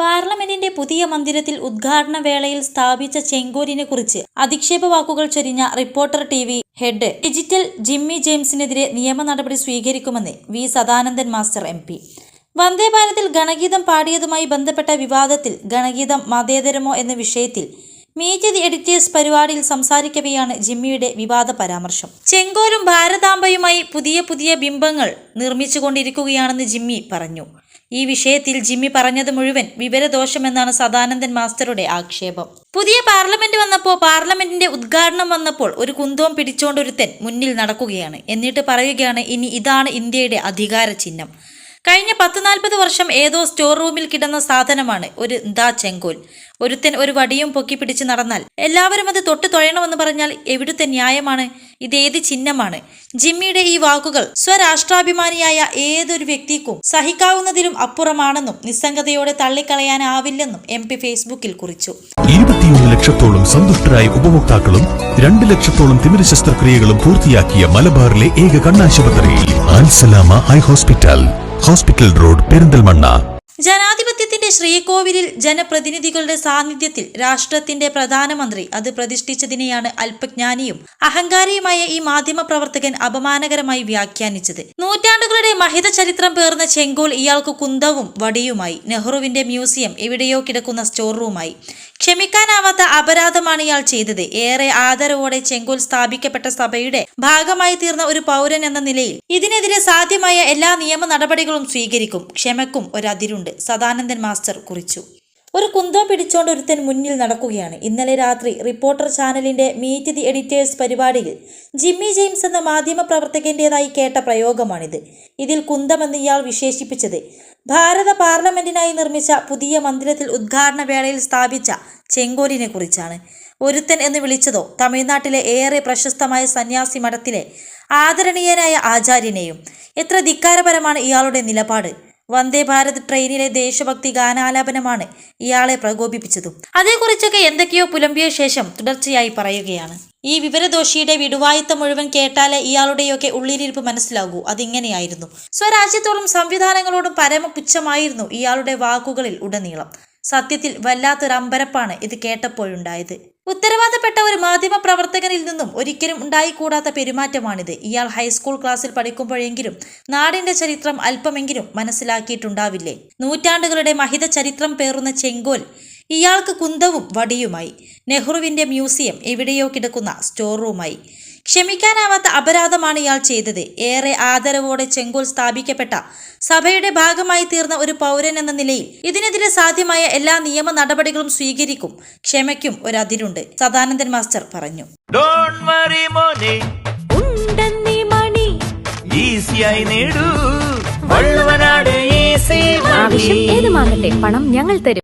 പാർലമെന്റിന്റെ പുതിയ മന്ദിരത്തിൽ ഉദ്ഘാടന വേളയിൽ സ്ഥാപിച്ച ചെങ്കോലിനെ കുറിച്ച് അധിക്ഷേപ വാക്കുകൾ ചൊരിഞ്ഞ reporter T V head. Digital Jimmy ജെയിംസിനെതിരെ നിയമ നടപടി സ്വീകരിക്കുമെന്ന് V Sadanandan master M P. വന്ദേഭാരതിൽ ഗണഗീതം പാടിയതുമായി ബന്ധപ്പെട്ട വിവാദത്തിൽ ഗണഗീതം മതേതരമോ എന്ന വിഷയത്തിൽ മീറ്റ് ദി എഡിറ്റേഴ്സ് പരിപാടിയിൽ സംസാരിക്കവെയാണ് ജിമ്മിയുടെ വിവാദ പരാമർശം. ചെങ്കോലും ഭാരതാംബയുമായി പുതിയ പുതിയ ബിംബങ്ങൾ നിർമ്മിച്ചുകൊണ്ടിരിക്കുകയാണെന്ന് ജിമ്മി പറഞ്ഞു. ഈ വിഷയത്തിൽ ജിമ്മി പറഞ്ഞത് മുഴുവൻ വിവരദോഷമെന്നാണ് സദാനന്ദൻ മാസ്റ്ററുടെ ആക്ഷേപം. പുതിയ പാർലമെന്റ് വന്നപ്പോൾ പാർലമെന്റിന്റെ ഉദ്ഘാടനം വന്നപ്പോൾ ഒരു കുന്തവും പിടിച്ചോണ്ടൊരുത്തൻ മുന്നിൽ നടക്കുകയാണ്. എന്നിട്ട് പറയുകയാണ് ഇനി ഇതാണ് ഇന്ത്യയുടെ അധികാര ചിഹ്നം. കഴിഞ്ഞ പത്ത് നാൽപ്പത് വർഷം ഏതോ സ്റ്റോർ റൂമിൽ കിടന്ന സാധനമാണ് ഒരു ദാ ചെങ്കോൽ. ഒരുത്തൻ ഒരു വടിയും പൊക്കി പിടിച്ച് നടന്നാൽ എല്ലാവരും അത് തൊട്ട് തൊഴണമെന്ന് പറഞ്ഞാൽ എവിടുത്തെ ന്യായമാണ്? ഇതേത് ചിഹ്നമാണ്? ജിമ്മിയുടെ ഈ വാക്കുകൾ സ്വരാഷ്ട്രാഭിമാനിയായ ഏതൊരു വ്യക്തിക്കും സഹിക്കാവുന്നതിലും അപ്പുറമാണെന്നും നിസ്സംഗതയോടെ തള്ളിക്കളയാനാവില്ലെന്നും എം പി ഫേസ്ബുക്കിൽ കുറിച്ചു. ഇരുപത്തിയൊന്ന് ലക്ഷത്തോളം സന്തുഷ്ടരായ ഉപഭോക്താക്കളും രണ്ട് ലക്ഷത്തോളം തിമിര ശസ്ത്രക്രിയകളും പൂർത്തിയാക്കിയ മലബാറിലെ ഏക കണ്ണാശുപത്രി ഹോസ്പിറ്റൽ. Hospital road Perinthalmanna. ജനാധിപത്യത്തിന്റെ ശ്രീകോവിലിൽ ജനപ്രതിനിധികളുടെ സാന്നിധ്യത്തിൽ രാഷ്ട്രത്തിന്റെ പ്രധാനമന്ത്രി അത് പ്രതിഷ്ഠിച്ചതിനെയാണ് അല്പജ്ഞാനിയും അഹങ്കാരിയുമായ ഈ മാധ്യമ പ്രവർത്തകൻ അപമാനകരമായി വ്യാഖ്യാനിച്ചത്. നൂറ്റാണ്ടുകളുടെ മഹിത ചരിത്രം പേർന്ന ചെങ്കോൽ ഇയാൾക്ക് കുന്തവും വടിയുമായി. നെഹ്റുവിന്റെ മ്യൂസിയം എവിടെയോ കിടക്കുന്ന സ്റ്റോർ റൂമായി ക്ഷമിക്കാനാവാത്ത അപരാധമാണ് ഇയാൾ ചെയ്തത്. ഏറെ ആദരവോടെ ചെങ്കോൽ സ്ഥാപിക്കപ്പെട്ട സഭയുടെ ഭാഗമായി തീർന്ന ഒരു പൗരൻ എന്ന നിലയിൽ ഇതിനെതിരെ സാധ്യമായ എല്ലാ നിയമ നടപടികളും സ്വീകരിക്കും. ക്ഷമക്കും ഒരതിരുണ്ട്. സദാനന്ദൻ മാസ്റ്റർ കുറിച്ചു. ഒരു കുന്തം പിടിച്ചോണ്ട് ഒരുത്തൻ മുന്നിൽ നടക്കുകയാണ്. ഇന്നലെ രാത്രി റിപ്പോർട്ടർ ചാനലിന്റെ മീറ്റ് ദി എഡിറ്റേഴ്സ് പരിപാടിയിൽ ജിമ്മി ജെയിംസ് എന്ന മാധ്യമ പ്രവർത്തകന്റേതായി കേട്ട പ്രയോഗമാണിത്. ഇതിൽ കുന്തമെന്ന് ഇയാൾ വിശേഷിപ്പിച്ചത് ഭാരത പാർലമെന്റിനായി നിർമ്മിച്ച പുതിയ മന്ദിരത്തിൽ ഉദ്ഘാടന വേളയിൽ സ്ഥാപിച്ച ചെങ്കോലിനെ കുറിച്ചാണ്. ഒരുത്തൻ എന്ന് വിളിച്ചതോ തമിഴ്നാട്ടിലെ ഏറെ പ്രശസ്തമായ സന്യാസി മഠത്തിലെ ആദരണീയനായ ആചാര്യനെയും. എത്ര ധിക്കാരപരമാണ് ഇയാളുടെ നിലപാട്. വന്ദേ ഭാരത് ട്രെയിനിലെ ദേശഭക്തി ഗാനാലാപനമാണ് ഇയാളെ പ്രകോപിപ്പിച്ചതും. അതേക്കുറിച്ചൊക്കെ എന്തൊക്കെയോ പുലമ്പിയ ശേഷം തുടർച്ചയായി പറയുകയാണ്. ഈ വിവരദോഷിയുടെ വിടുവായുത്തം മുഴുവൻ കേട്ടാലേ ഇയാളുടെയൊക്കെ ഉള്ളിലിരിപ്പ് മനസ്സിലാകൂ. അതിങ്ങനെയായിരുന്നു. സ്വരാജ്യത്തോളം സംവിധാനങ്ങളോടും പരമപുച്ഛമായിരുന്നു ഇയാളുടെ വാക്കുകളിൽ ഉടനീളം. സത്യത്തിൽ വല്ലാത്തൊരമ്പരപ്പാണ് ഇത് കേട്ടപ്പോഴുണ്ടായത്. ഉത്തരവാദപ്പെട്ട ഒരു മാധ്യമ പ്രവർത്തകനിൽ നിന്നും ഒരിക്കലും ഉണ്ടായിക്കൂടാത്ത പെരുമാറ്റമാണിത്. ഇയാൾ ഹൈസ്കൂൾ ക്ലാസ്സിൽ പഠിക്കുമ്പോഴെങ്കിലും നാടിന്റെ ചരിത്രം അല്പമെങ്കിലും മനസ്സിലാക്കിയിട്ടുണ്ടാവില്ലേ? നൂറ്റാണ്ടുകളുടെ മഹിത ചരിത്രം പേറുന്ന ചെങ്കോൽ ഇയാൾക്ക് കുന്തവും വടിയുമായി. നെഹ്റുവിന്റെ മ്യൂസിയം എവിടെയോ കിടക്കുന്ന സ്റ്റോർ റൂമായി. ക്ഷമിക്കാനാവാത്ത അപരാധമാണ് ഇയാൾ ചെയ്തത്. ഏറെ ആദരവോടെ ചെങ്കോൽ സ്ഥാപിക്കപ്പെട്ട സഭയുടെ ഭാഗമായി തീർന്ന ഒരു പൗരൻ എന്ന നിലയിൽ ഇതിനെതിരെ സാധ്യമായ എല്ലാ നിയമ നടപടികളും സ്വീകരിക്കും ക്ഷമയ്ക്കും ഒരതിരുണ്ട് സദാനന്ദൻ മാസ്റ്റർ പറഞ്ഞു. ഡോണ്ട് വറി മോനെ. ഉണ്ടെന്നീ മണി. ഈസിയായി നേടൂ. വള്ളുവനാട് ഈസി ആവശ്യം ഏതുമാകട്ടെ പണം ഞങ്ങൾ തരും.